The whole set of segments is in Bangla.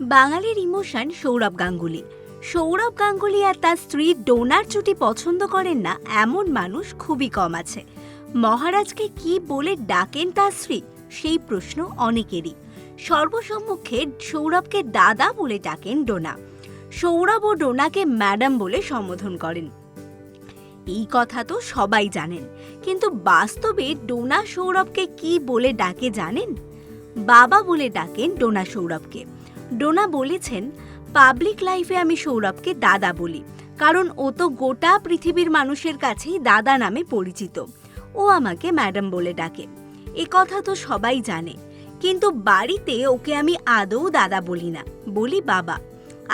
বাঙালির ইমোশন সৌরভ গাঙ্গুলি। সৌরভ গাঙ্গুলি আর তার স্ত্রী ডোনার চুটি পছন্দ করেন না, এমন মানুষ খুবই কম আছে। মহারাজকে কি বলে ডাকেন তার স্ত্রী? সেই প্রশ্ন অনেকেরই। সর্বসম্মুখে সৌরভকে দাদা বলে ডাকেন ডোনা। সৌরভ ও ডোনাকে ম্যাডাম বলে সম্বোধন করেন। এই কথা তো সবাই জানেন, কিন্তু বাস্তবে ডোনা সৌরভকে কি বলে ডাকে জানেন? বাবা বলে ডাকেন ডোনা সৌরভকে। ডোনা বলেছেন, পাবলিক লাইফে আমি সৌরভকে দাদা বলি, কারণ ও তো গোটা পৃথিবীর মানুষের কাছেই দাদা নামে পরিচিত। ও আমাকে ম্যাডাম বলে ডাকে। এ কথা তো সবাই জানে, কিন্তু বাড়িতে ওকে আমি আদৌ দাদা বলি না, বলি বাবা।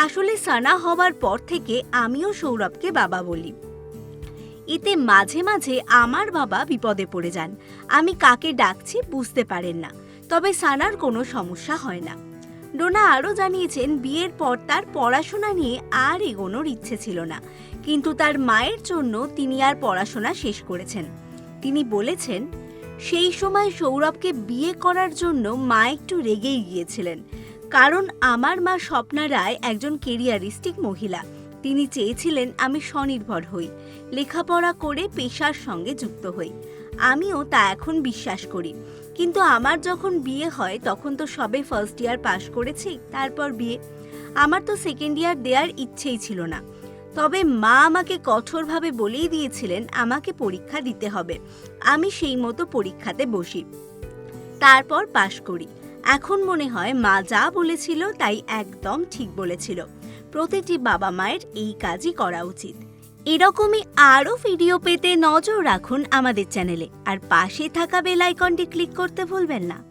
আসলে সানা হওয়ার পর থেকে আমিও সৌরভকে বাবা বলি। এতে মাঝে মাঝে আমার বাবা বিপদে পড়ে যান। আমি কাকে ডাকছি বুঝতে পারেন না, তবে সানার কোনো সমস্যা হয় না। ডোনা আরও জানিয়েছেন, বিয়ের পর তার পড়াশোনা নিয়ে আর এগোনোর ইচ্ছে ছিল না। কিন্তু তার মায়ের জন্য তিনি আর পড়াশোনা শেষ করেছেন। তিনি বলেছেন, সেই সময় সৌরভকে বিয়ে করার জন্য মা একটু রেগেই গিয়েছিলেন। কারণ আমার মা স্বপ্না রায় একজন কেরিয়ারিস্টিক মহিলা। তিনি চেয়েছিলেন আমি স্বনির্ভর হই, লেখাপড়া করে পেশার সঙ্গে যুক্ত হই। আমিও তা এখন বিশ্বাস করি। কিন্তু আমার যখন বিয়ে হয়, তখন তো সবে ফার্স্ট ইয়ার পাশ করেছি, তারপর বিয়ে। আমার তো সেকেন্ড ইয়ার দেওয়ার ইচ্ছেই ছিল না। তবে মা আমাকে কঠোরভাবে বলেই দিয়েছিলেন, আমাকে পরীক্ষা দিতে হবে। আমি সেই মতো পরীক্ষাতে বসি। তারপর পাশ করি। এখন মনে হয় মা যা বলেছিল, তাই একদম ঠিক বলেছিল। প্রতিটি বাবা মায়ের এই কাজই করা উচিত। এরকমই আরও ভিডিও পেতে নজর রাখুন আমাদের চ্যানেলে আর পাশে থাকা বেল আইকনটি ক্লিক করতে ভুলবেন না।